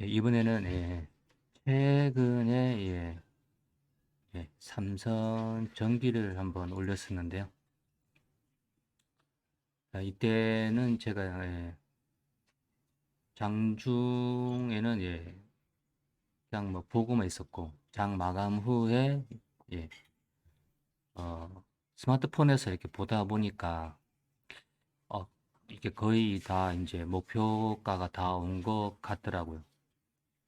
예, 이번에는 예, 최근에 예, 예, 삼성 전기를 한번 올렸었는데요. 아, 이때는 제가 예, 장중에는 예, 그냥 뭐 보고만 있었고 장 마감 후에 예, 어, 스마트폰에서 이렇게 보다 보니까 어, 이게 거의 다 이제 목표가가 다 온 것 같더라고요.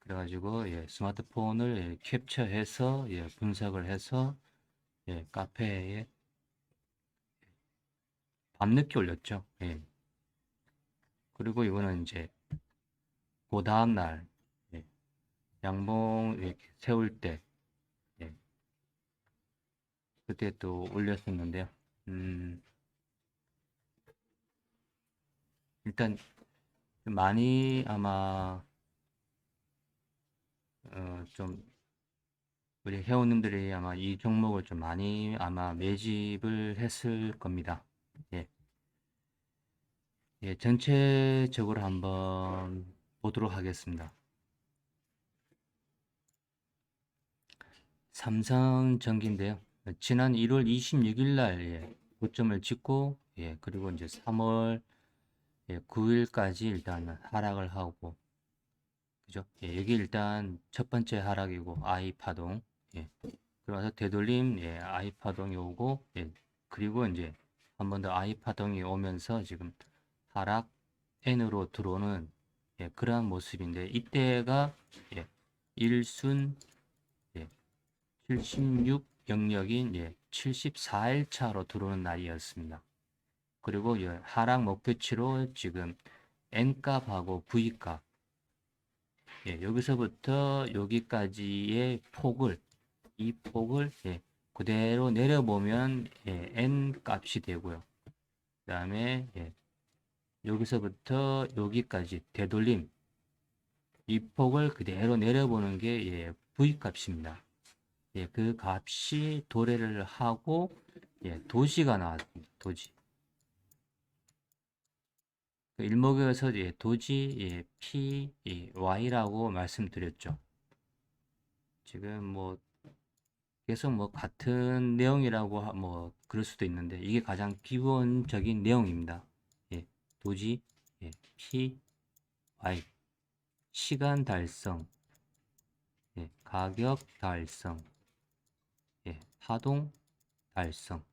그래가지고 예, 스마트폰을 예, 캡처해서 예, 분석을 해서 예, 카페에 밤늦게 올렸죠. 예. 그리고 이거는 이제 그 다음 날 예, 양봉 이렇게 세울 때 예, 그때 또 올렸었는데요. 음, 일단 많이 아마 어, 좀 우리 회원님들이 아마 이 종목을 좀 많이 아마 매집을 했을 겁니다. 예. 예, 전체적으로 한번 보도록 하겠습니다. 삼성전기인데요. 지난 1월 26일 날 예, 고점을 찍고 예, 그리고 이제 3월 예, 9일까지 일단 하락을 하고 그죠? 예, 여기 일단 첫 번째 하락이고 I 파동 예. 그러면서 되돌림 예, I 파동이 오고 예, 그리고 이제 한 번 더 I 파동이 오면서 지금 하락 N으로 들어오는 예, 그러한 모습인데 이때가 예, 1순 예, 76 영역인 예, 74일 차로 들어오는 날이었습니다. 그리고 예, 하락 목표치로 지금 N값하고 V값 예, 여기서부터 여기까지의 폭을 이 폭을 예, 그대로 내려보면 예, n 값이 되고요. 그 다음에 예, 여기서부터 여기까지 되돌림 이 폭을 그대로 내려보는 게 예, v 값입니다. 예, 그 값이 도래를 하고 예, 도지가 나왔습니다. 도지. 그 일목에서 예, 도지 예, P 예, Y라고 말씀드렸죠. 지금 뭐 계속 뭐 같은 내용이라고 하- 뭐 그럴 수도 있는데 이게 가장 기본적인 내용입니다. 예, 도지 예, P Y 시간 달성. 예, 가격 달성. 예, 파동 달성.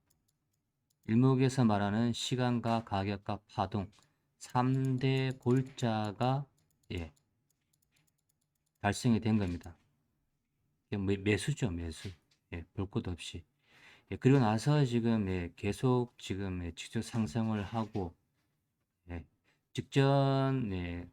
일목에서 말하는 시간과 가격과 파동 3대 골자가 예, 달성이 된 겁니다. 매- 매수죠, 매수. 예, 볼것 없이. 예, 그리고 나서 지금 예, 계속 지금 예, 직접 상승을 하고 예, 직전 예,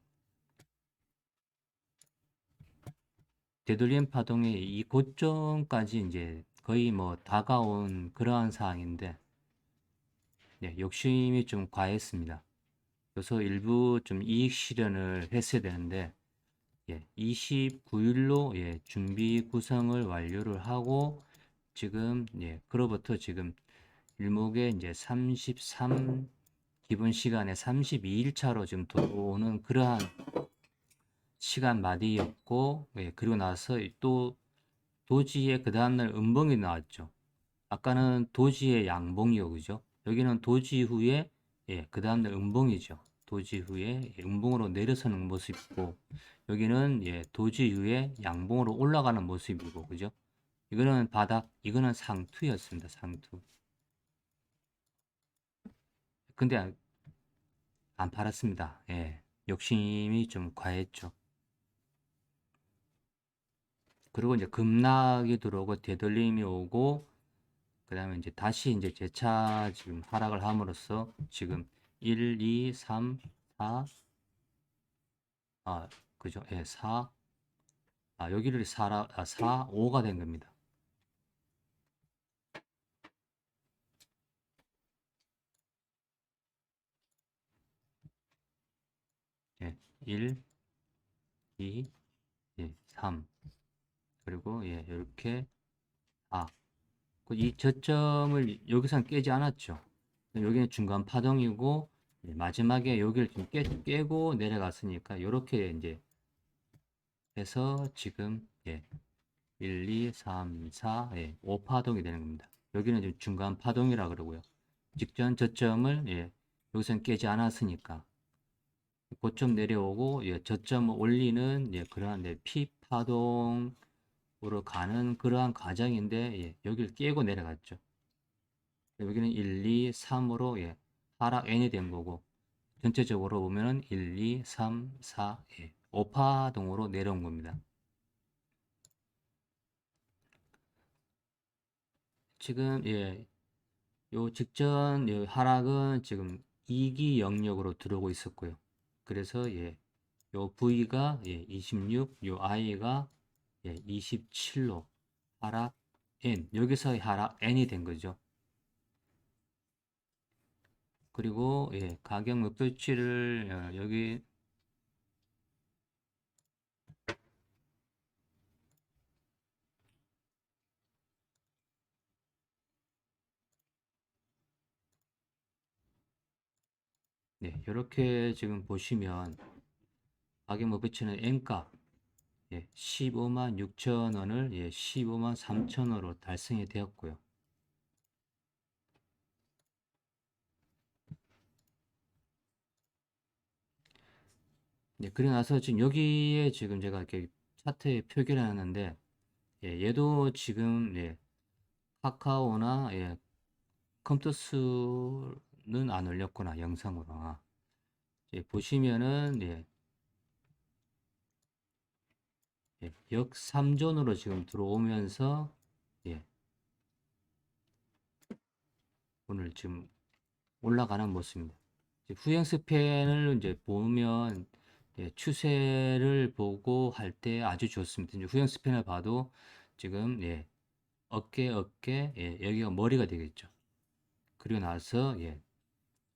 되돌림 파동의 이 고점까지 이제 거의 뭐 다가온 그러한 상황인데 예, 욕심이 좀 과했습니다. 그래서 일부 좀 이익 실현을 했어야 되는데 예, 29일로 예, 준비 구성을 완료를 하고 지금 예, 그로부터 지금 일목에 이제 33 기본 시간에 32일 차로 지금 들어오는 그러한 시간 마디였고 예, 그리고 나서 또 도지의 그 다음날 음봉이 나왔죠. 아까는 도지의 양봉이요, 그죠? 여기는 도지 후에 예, 그 다음날 음봉이죠. 도지 후에 예, 음봉으로 내려서는 모습이고 여기는 예, 도지 후에 양봉으로 올라가는 모습이고 그죠? 이거는 바닥, 이거는 상투였습니다. 상투. 근데 안- 안 팔았습니다. 예. 욕심이 좀 과했죠. 그리고 이제 급락이 들어오고 되돌림이 오고 그 다음에 이제 다시 이제 재차 지금 하락을 함으로써 지금 1, 2, 3, 4 아, 그죠? 예, 4 아, 여기를 4라 아, 4, 5가 된 겁니다. 예, 1, 2, 예, 3 그리고 예, 이렇게 아, 그 이 저점을 여기선 깨지 않았죠. 여기는 중간 파동이고 예, 마지막에 여기를 좀 깨, 깨고 내려갔으니까 이렇게 이제 해서 지금 예, 1, 2, 3, 4, 예, 5파동이 되는 겁니다. 여기는 지금 중간 파동이라 그러고요. 직전 저점을 예, 여기서는 깨지 않았으니까 고점 내려오고 예, 저점 올리는 예, 그러한 예, P 파동 으로 가는 그러한 과정인데 예, 여기를 깨고 내려갔죠. 여기는 1, 2, 3으로 예, 하락 N이 된 거고 전체적으로 보면은 1, 2, 3, 4, 예, 5파동으로 내려온 겁니다. 지금 예, 요 직전 예, 하락은 지금 2기 영역으로 들어오고 있었고요. 그래서 예, 요 V가 예, 26, 요 I가 예, 27로 하락 N 여기서 하락 N이 된 거죠. 그리고 예, 가격 목표치를 어, 여기 네, 이렇게 지금 보시면 가격 목표치는 N값 예, 15만 6천 원을 예, 15만 3천 원으로 달성이 되었고요. 네, 그리고 나서 지금 여기에 지금 제가 이렇게 차트에 표기를 하는데 예, 얘도 지금 예, 카카오나 예, 컴투스는 안 올렸구나 영상으로 아. 예, 보시면은 예, 예, 역삼존으로 지금 들어오면서 예, 오늘 지금 올라가는 모습입니다. 이제 후행 스팬을 이제 보면 예, 추세를 보고 할 때 아주 좋습니다. 이제 후행 스팬을 봐도 지금 예, 어깨 어깨 예, 여기가 머리가 되겠죠. 그리고 나서 예,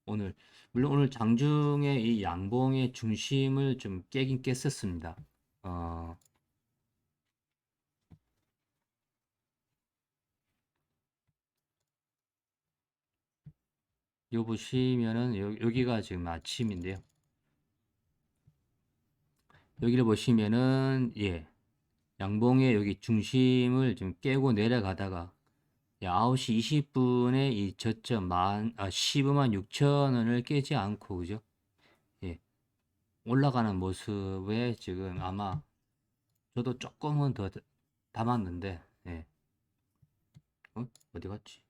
오늘 물론 오늘 장중에 이 양봉의 중심을 좀 깨긴 깼었습니다. 어, 요 보시면은 여, 여기가 지금 아침인데요. 여기를 보시면은 예 양봉의 여기 중심을 좀 깨고 내려가다가 예, 9시 20분에 이 저점 만, 아, 15만 6천 원을 깨지 않고 그죠? 예 올라가는 모습에 지금 아마 저도 조금은 더 담았는데 예 어? 어디 갔지?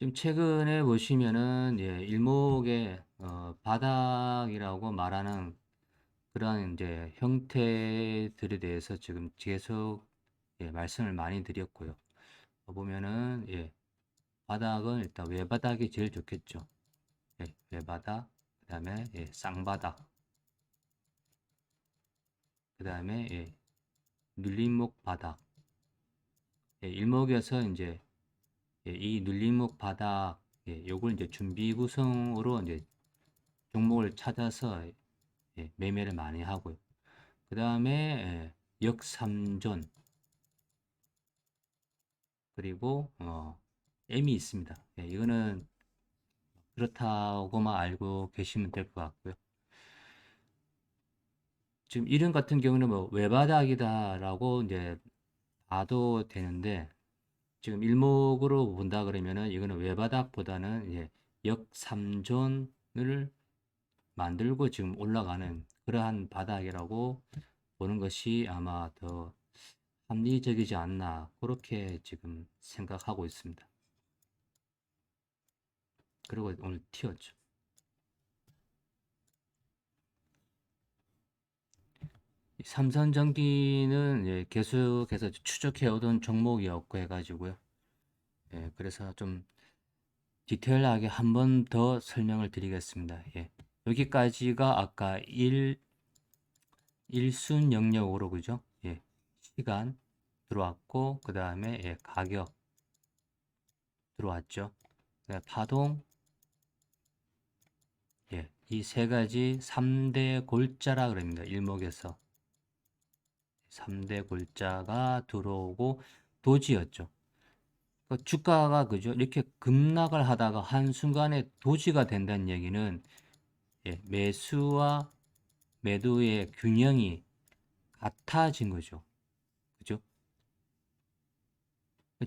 지금 최근에 보시면은 예, 일목의 어, 바닥이라고 말하는 그러한 이제 형태들에 대해서 지금 계속 예, 말씀을 많이 드렸고요. 어, 보면은 예, 바닥은 일단 외바닥이 제일 좋겠죠. 예, 외바닥, 그 다음에 예, 쌍바닥, 그 다음에 예, 눌림목 바닥. 예, 일목에서 이제 예, 이 눌림목 바닥 예, 요걸 이제 준비 구성으로 이제 종목을 찾아서 예, 매매를 많이 하고요. 그 다음에 예, 역삼존 그리고 어, M이 있습니다. 예, 이거는 그렇다고만 알고 계시면 될 것 같고요. 지금 이름 같은 경우는 뭐 외바닥이다라고 이제 봐도 되는데 지금 일목으로 본다 그러면은 이거는 외바닥보다는 이제 역삼존을 만들고 지금 올라가는 그러한 바닥이라고 보는 것이 아마 더 합리적이지 않나 그렇게 지금 생각하고 있습니다. 그리고 오늘 튀었죠. 이 삼성전기는 예, 계속해서 추적해오던 종목이었고 해가지고요. 예, 그래서 좀 디테일하게 한 번 더 설명을 드리겠습니다. 예, 여기까지가 아까 1, 1순 영역으로 그죠? 예, 시간 들어왔고 그 다음에 예, 가격 들어왔죠. 네, 파동 예, 이 세 가지 3대 골자라 그럽니다. 일목에서 3대 골자가 들어오고 도지였죠. 그 주가가 그죠? 이렇게 급락을 하다가 한순간에 도지가 된다는 얘기는 예, 매수와 매도의 균형이 같아진 거죠. 그죠?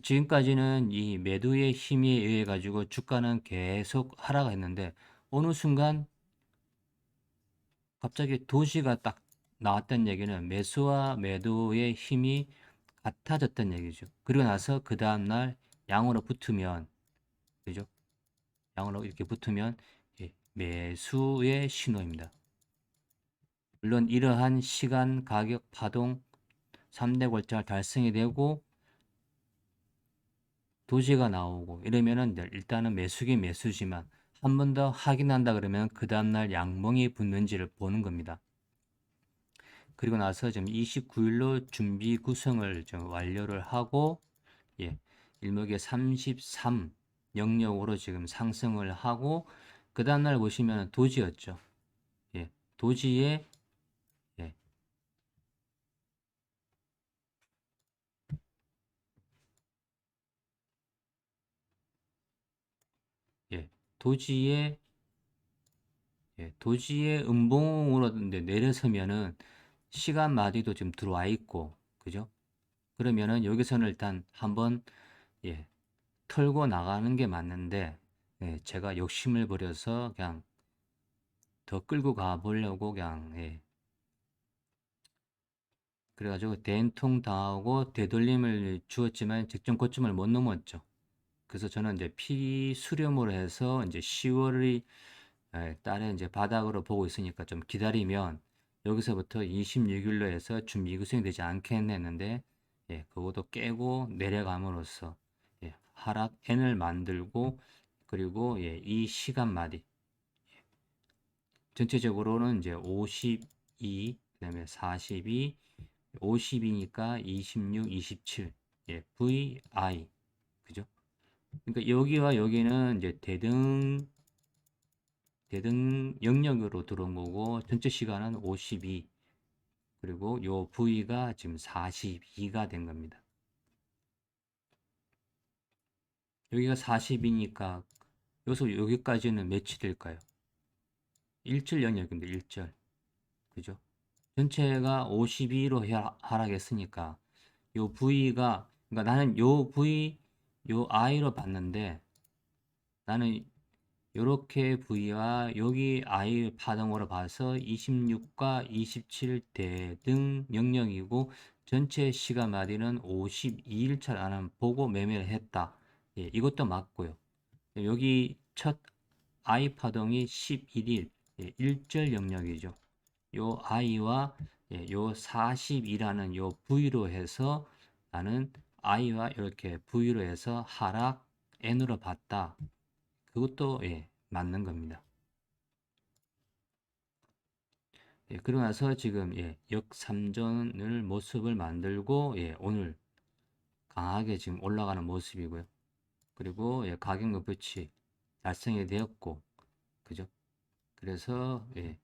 지금까지는 이 매도의 힘에 의해 가지고 주가는 계속 하락했는데 어느 순간 갑자기 도시가 딱 나왔다는 얘기는 매수와 매도의 힘이 같아졌다는 얘기죠. 그리고 나서 그 다음날 양으로 붙으면 그죠? 양으로 이렇게 붙으면 예, 매수의 신호입니다. 물론 이러한 시간, 가격, 파동 3대 골자가 달성이 되고 도지가 나오고 이러면은 일단은 매수긴 매수지만 한 번 더 확인한다 그러면 그 다음날 양봉이 붙는지를 보는 겁니다. 그리고 나서 지금 29일로 준비 구성을 좀 완료를 하고 예, 일목에 33 영역으로 지금 상승을 하고 그 다음날 보시면 도지였죠. 예, 도지에 예, 예, 도지에 예, 도지의 음봉으로 내려서면은 시간 마디도 지금 들어와 있고 그죠? 그러면은 여기서는 일단 한번 예, 털고 나가는 게 맞는데 예, 제가 욕심을 부려서 그냥 더 끌고 가 보려고 그냥 예. 그래가지고 대인통 당하고 되돌림을 주었지만 직전 고점을 못 넘었죠. 그래서 저는 이제 피수렴으로 해서 이제 10월이 예, 달에 이제 바닥으로 보고 있으니까 좀 기다리면 여기서부터 26일로 해서 준비 구성이 되지 않겠는데 예, 그것도 깨고 내려감으로써 예, 하락 N을 만들고 그리고 예, 이 시간마디 예, 전체적으로는 이제 52 그 다음에 42 50이니까 26 27 예, VI 그죠? 그러니까 여기와 여기는 이제 대등 대등 영역으로 들어온 거고 전체 시간은 52 그리고 요 V가 지금 42가 된 겁니다. 여기가 40이니까 여기서 여기까지는 몇이 될까요? 1절 영역인데 1절 그죠? 전체가 52로 하락했으니까 요 V가 그러니까 나는 요 V 요 I로 봤는데 나는 요렇게 V와 여기 I 파동으로 봐서 26과 27 대 등 영역이고 전체 시간 마디는 52일차 라는 보고 매매를 했다. 예, 이것도 맞고요. 여기 첫 I 파동이 11일 예, 일절 영역이죠. 요 I와 예, 요 40이라는 요 V로 해서 나는 I와 이렇게 V로 해서 하락 N으로 봤다. 그것도 예, 맞는 겁니다. 예, 그러고 나서 지금 예, 역삼전을 모습을 만들고 예, 오늘 강하게 지금 올라가는 모습이고요. 그리고 예, 가격 목표치 달성이 되었고 그죠? 그래서 예,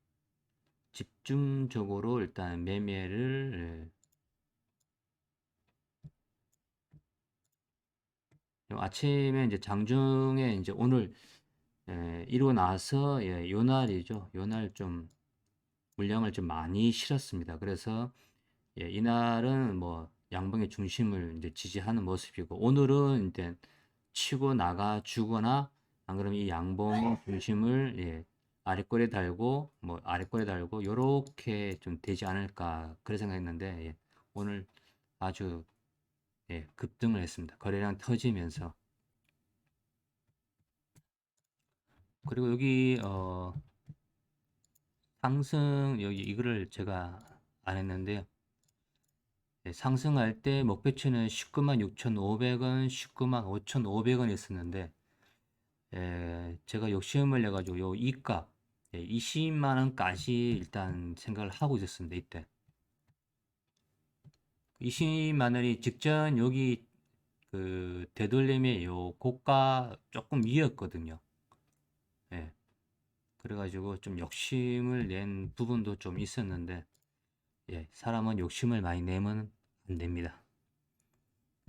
집중적으로 일단 매매를 예, 아침에 이제 장중에 이제 오늘 예, 이루고 나서 예, 요 날이죠. 요날 좀 물량을 좀 많이 실었습니다. 그래서 예, 이날은 뭐 양봉의 중심을 이제 지지하는 모습이고 오늘은 이제 치고 나가 주거나 안 그러면 이 양봉 중심을 예, 아래꼬리에 달고 뭐 아래꼬리에 달고 요렇게 좀 되지 않을까 그런 생각했는데 예, 오늘 아주 예, 급등을 했습니다. 거래량 터지면서 그리고 여기 어 상승 여기 이거를 제가 안 했는데요. 네, 상승할 때 목표치는 19만 6,500원, 19만 5,500원 있었는데 에, 제가 욕심을 내가지고 요 이값 예, 20만 원까지 일단 생각을 하고 있었습니다. 이때 20만 원이 직전 여기 그 되돌림의 요 고가 조금 위였거든요. 예. 그래가지고 좀 욕심을 낸 부분도 좀 있었는데, 예, 사람은 욕심을 많이 내면 안 됩니다.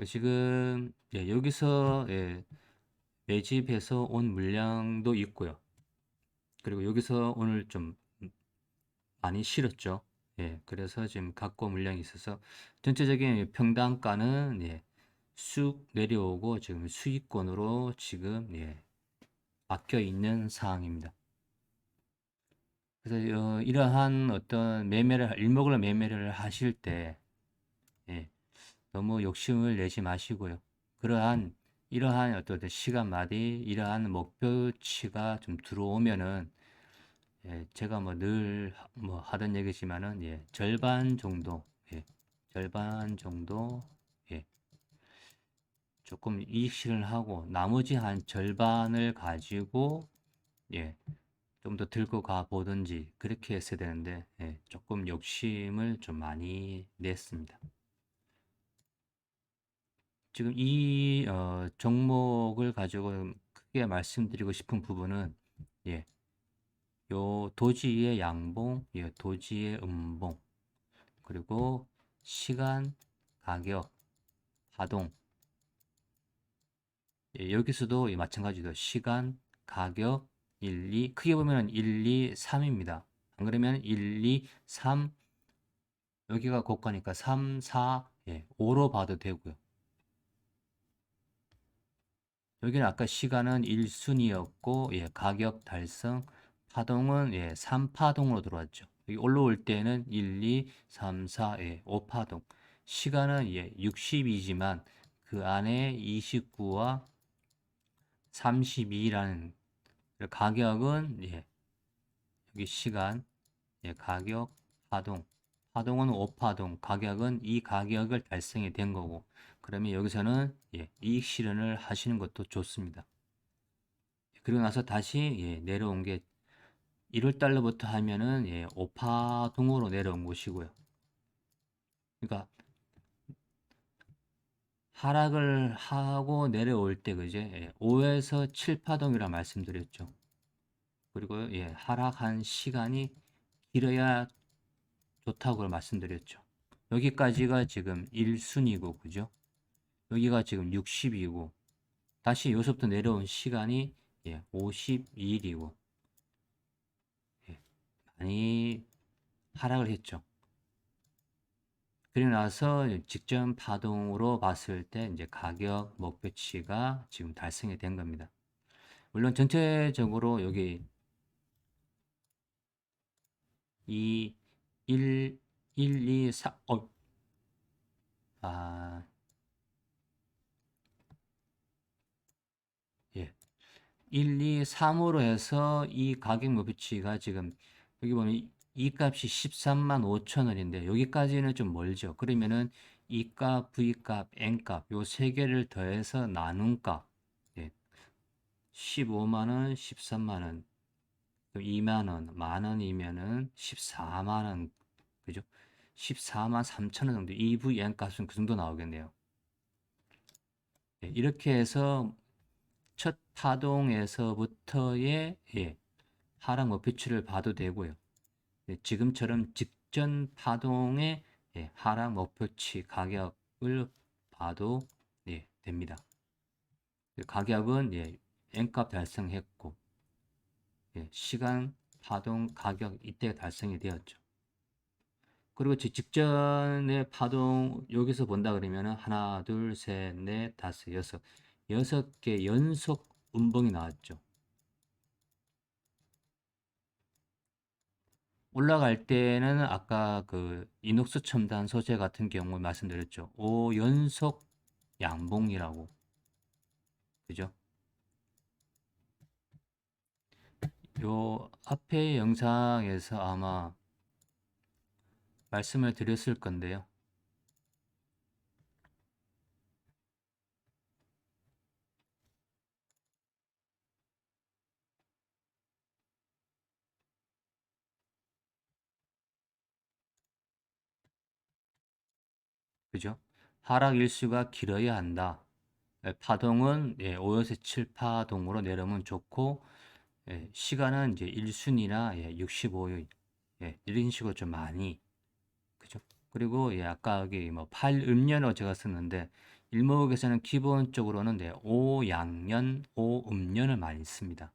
지금 예, 여기서 예, 매집해서 온 물량도 있고요. 그리고 여기서 오늘 좀 많이 실었죠. 예, 그래서 지금 갖고 온 물량이 있어서 전체적인 평당가는 예, 쑥 내려오고 지금 수익권으로 지금 예, 바뀌어 있는 상황입니다. 그래서 어, 이러한 어떤 매매를 일목을 매매를 하실 때 예, 너무 욕심을 내지 마시고요. 그러한 이러한 어떤 시간마디 이러한 목표치가 좀 들어오면은 예, 제가 뭐늘뭐 하던 얘기지만은 예, 절반 정도 예, 절반 정도 예, 조금 이익 실현을 하고 나머지 한 절반을 가지고 예, 좀 더 들고 가 보든지 그렇게 했어야 되는데 예, 조금 욕심을 좀 많이 냈습니다. 지금 이 어, 종목을 가지고 크게 말씀드리고 싶은 부분은 예, 요 도지의 양봉, 예, 도지의 음봉, 그리고 시간, 가격, 파동. 예, 여기서도 예, 마찬가지로 시간, 가격, 1, 2, 크게 보면 1, 2, 3입니다. 안 그러면 1, 2, 3, 여기가 고가니까 3, 4, 예, 5로 봐도 되고요. 여기는 아까 시간은 1순위였고, 예, 가격 달성, 파동은 예, 3파동으로 들어왔죠. 여기 올라올 때는 1, 2, 3, 4, 예, 5파동. 시간은 예, 60이지만 그 안에 29와 32라는 가격은 예, 여기 시간, 예, 가격, 파동. 파동은 5파동, 가격은 이 가격을 달성이 된 거고 그러면 여기서는 예, 이익 실현을 하시는 것도 좋습니다. 그리고 나서 다시 예, 내려온 게 1월 달로부터 하면은 예, 5파동으로 내려온 것이고요. 그러니까 하락을 하고 내려올 때 그제 예, 5에서 7파동이라 말씀드렸죠. 그리고 예, 하락한 시간이 길어야 좋다고 말씀드렸죠. 여기까지가 지금 1순위고 그죠? 여기가 지금 60이고 다시 여기서부터 내려온 시간이 예, 52일이고 예, 많이 하락을 했죠. 그리고 나서 직전 파동으로 봤을 때 이제 가격 목표치가 지금 달성이 된 겁니다. 물론 전체적으로 여기 이 1, 1, 2, 4, 어, 아, 예. 1, 2, 3으로 해서 이 가격 목표치가 지금 여기 보면 이- 이 값이 13만 5천 원인데 여기까지는 좀 멀죠. 그러면은 이 값, V 값, N 값 요 세 개를 더해서 나눈 값 예. 15만 원, 13만 원, 2만 원, 만 원이면은 14만 원 그죠? 14만 3천 원 정도 EVN 값은 그 정도 나오겠네요. 예, 이렇게 해서 첫 파동에서부터의 예, 하락 목표치를 봐도 되고요. 예, 지금처럼 직전 파동의 예, 하락 목표치 가격을 봐도 예, 됩니다. 그 가격은 예, N값 달성했고 예, 시간, 파동, 가격 이때 달성이 되었죠. 그리고 지- 직전의 파동 여기서 본다 그러면은 하나, 둘, 셋, 넷, 다섯, 여섯 여섯 개 연속 음봉이 나왔죠. 올라갈 때는 아까 그 이녹스 첨단 소재 같은 경우 말씀드렸죠. 5 연속 양봉이라고. 그죠? 요 앞에 영상에서 아마 말씀을 드렸을 건데요. 그죠? 하락 일수가 길어야 한다. 예, 파동은 예, 5에서 7 파동으로 내려오면 좋고 예, 시간은 이제 1순위나 예, 65일 예, 이런 식으로 좀 많이 그죠? 그리고 예, 아까 뭐 8음료로 제가 썼는데 일목에서는 기본적으로는 네, 오양년, 오음년을 많이 씁니다.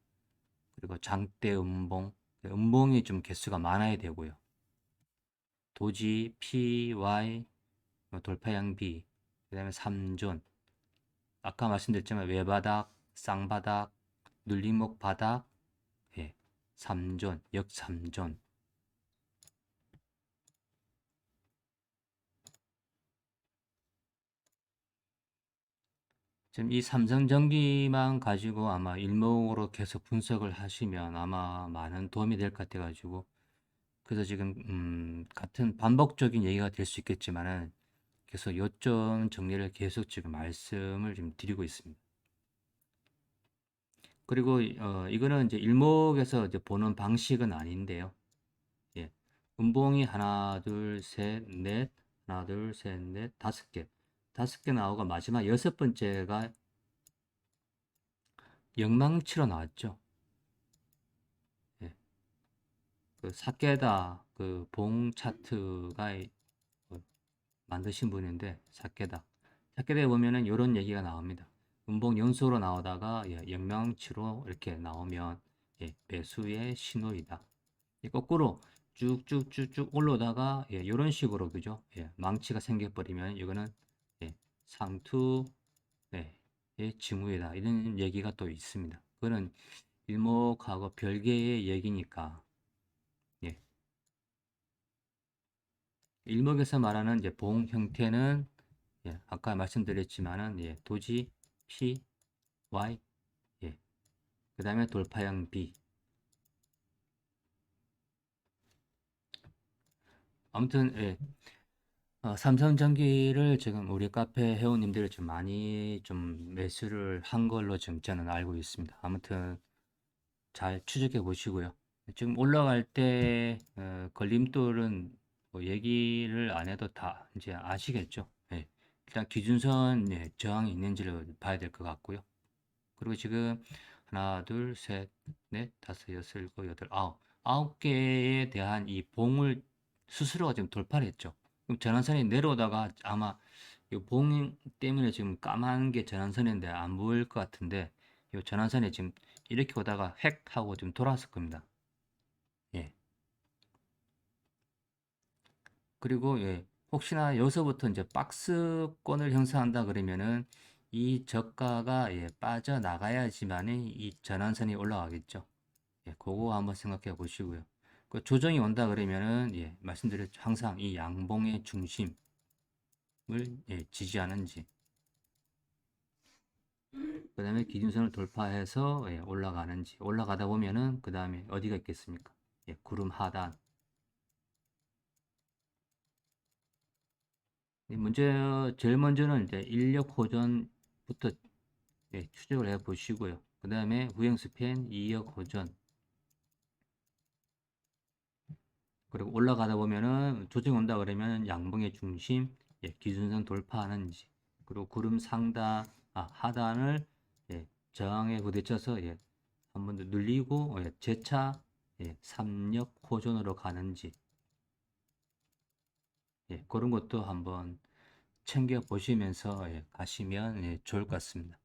그리고 장대 음봉, 네, 음봉이 좀 개수가 많아야 되고요. 도지, Y, 뭐 돌파양 B, 그 다음에 삼존. 아까 말씀드렸지만 외바닥, 쌍바닥, 눌림목 바닥, 예, 삼존, 역삼존. 지금 이 삼성전기만 가지고 아마 일목으로 계속 분석을 하시면 아마 많은 도움이 될 것 같아가지고 그래서 지금 음, 같은 반복적인 얘기가 될 수 있겠지만은 계속 요점 정리를 계속 지금 말씀을 좀 드리고 있습니다. 그리고 어, 이거는 이제 일목에서 이제 보는 방식은 아닌데요. 예. 음봉이 하나, 둘, 셋, 넷, 하나, 둘, 셋, 넷, 다섯 개. 다섯 개 나오고 마지막 여섯 번째가 영망치로 나왔죠. 예. 그 사케다 그 봉 차트가 어, 만드신 분인데 사케다. 사케다에 보면은 이런 얘기가 나옵니다. 음봉 연수로 나오다가 예, 영망치로 이렇게 나오면 예, 매수의 신호이다. 예, 거꾸로 쭉쭉쭉쭉 올라오다가 예, 이런 식으로 그죠? 예, 망치가 생겨버리면 이거는 예, 상투 네, 의 징후이다. 이런 얘기가 또 있습니다. 그거는 일목하고 별개의 얘기니까 예. 일목에서 말하는 이제 봉 형태는 예, 아까 말씀드렸지만은 예, 도지 P, Y, 예. 그 다음에 돌파형 B. 아무튼 예. 어, 삼성전기를 지금 우리 카페 회원님들이 좀 많이 좀 매수를 한 걸로 지금 저는 알고 있습니다. 아무튼 잘 추적해 보시고요. 지금 올라갈 때 어, 걸림돌은 뭐 얘기를 안 해도 다 이제 아시겠죠. 예. 일단 기준선 예, 저항이 있는지를 봐야 될 것 같고요. 그리고 지금 하나, 둘, 셋, 넷, 다섯, 여섯, 일곱, 여덟, 아홉 아홉 개에 대한 이 봉을 스스로가 지금 돌파를 했죠. 그럼 전환선이 내려오다가 아마 이 봉 때문에 지금 까만 게 전환선인데 안 보일 것 같은데 이 전환선이 지금 이렇게 오다가 획 하고 좀 돌아왔을 겁니다. 예. 그리고 예. 혹시나 여기서부터 이제 박스권을 형성한다 그러면은 이 저가가 예, 빠져나가야지만 이 전환선이 올라가겠죠. 예, 그거 한번 생각해 보시고요. 그 조정이 온다 그러면은 예, 말씀드렸죠. 항상 이 양봉의 중심을 예, 지지하는지 그 다음에 기준선을 돌파해서 예, 올라가는지 올라가다 보면은 그 다음에 어디가 있겠습니까? 예, 구름 하단 문제 제일 먼저는 이제 인력 호전부터 예, 추적을 해 보시고요. 그 다음에 후행 스팬 2역 호전. 그리고 올라가다 보면은 조정 온다 그러면 양봉의 중심 예, 기준선 돌파하는지 그리고 구름 상단 아, 하단을 예, 저항에 부딪혀서 예, 한 번 더 눌리고 예, 재차 예, 3역 호전으로 가는지 예, 그런 것도 한번 챙겨 보시면서 예, 가시면 예, 좋을 것 같습니다.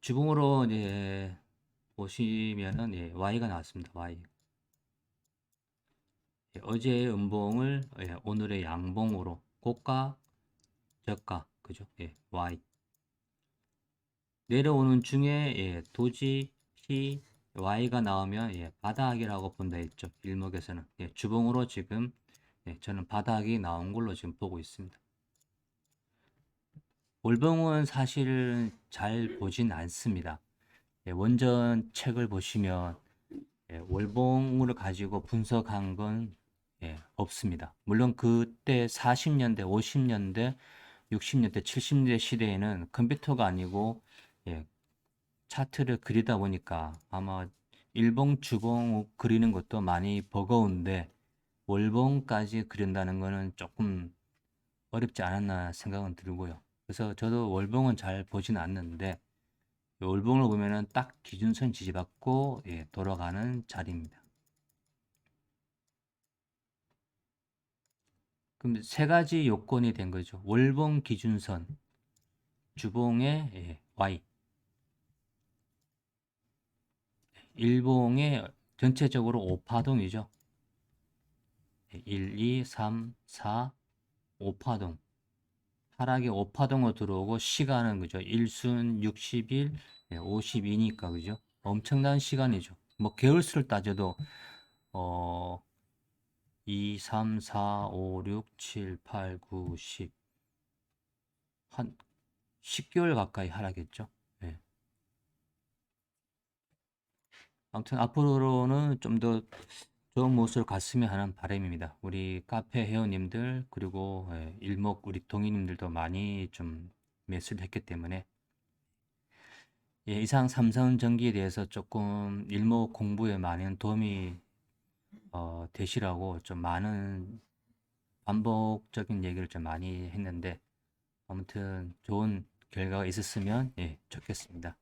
주봉으로 예, 보시면은 예, Y가 나왔습니다. Y. 예, 어제의 음봉을 예, 오늘의 양봉으로 고가, 저가, 그죠? 예, Y. 내려오는 중에 예, 도지, P, Y가 나오면 예, 바닥이라고 본다 했죠. 일목에서는 예, 주봉으로 지금 예, 저는 바닥이 나온 걸로 지금 보고 있습니다. 월봉은 사실 잘 보진 않습니다. 예, 원전 책을 보시면 예, 월봉을 가지고 분석한 건 예, 없습니다. 물론 그때 40년대, 50년대, 60년대, 70년대 시대에는 컴퓨터가 아니고 예, 차트를 그리다 보니까 아마 일봉, 주봉 그리는 것도 많이 버거운데 월봉까지 그린다는 거는 조금 어렵지 않았나 생각은 들고요. 그래서 저도 월봉은 잘 보지는 않는데 월봉을 보면은 딱 기준선 지지받고 예, 돌아가는 자리입니다. 그럼 세 가지 요건이 된 거죠. 월봉 기준선, 주봉의 예, Y, 일봉의 전체적으로 5파동이죠. 1, 2, 3, 4, 5파동. 하락이 5파동으로 들어오고 시간은 그죠. 1순 60일, 52니까 그죠. 엄청난 시간이죠. 뭐 개월수를 따져도 어 2, 3, 4, 5, 6, 7, 8, 9, 10. 한 10개월 가까이 하락했죠. 예. 아무튼 앞으로는 좀 더 좋은 모습을 갔으면 하는 바람입니다. 우리 카페 회원님들 그리고 예, 일목 우리 동의님들도 많이 좀 매수를 했기 때문에 예, 이상 삼성 전기에 대해서 조금 일목 공부에 많은 도움이 어, 되시라고 좀 많은 반복적인 얘기를 좀 많이 했는데 아무튼 좋은 결과가 있었으면 예, 좋겠습니다.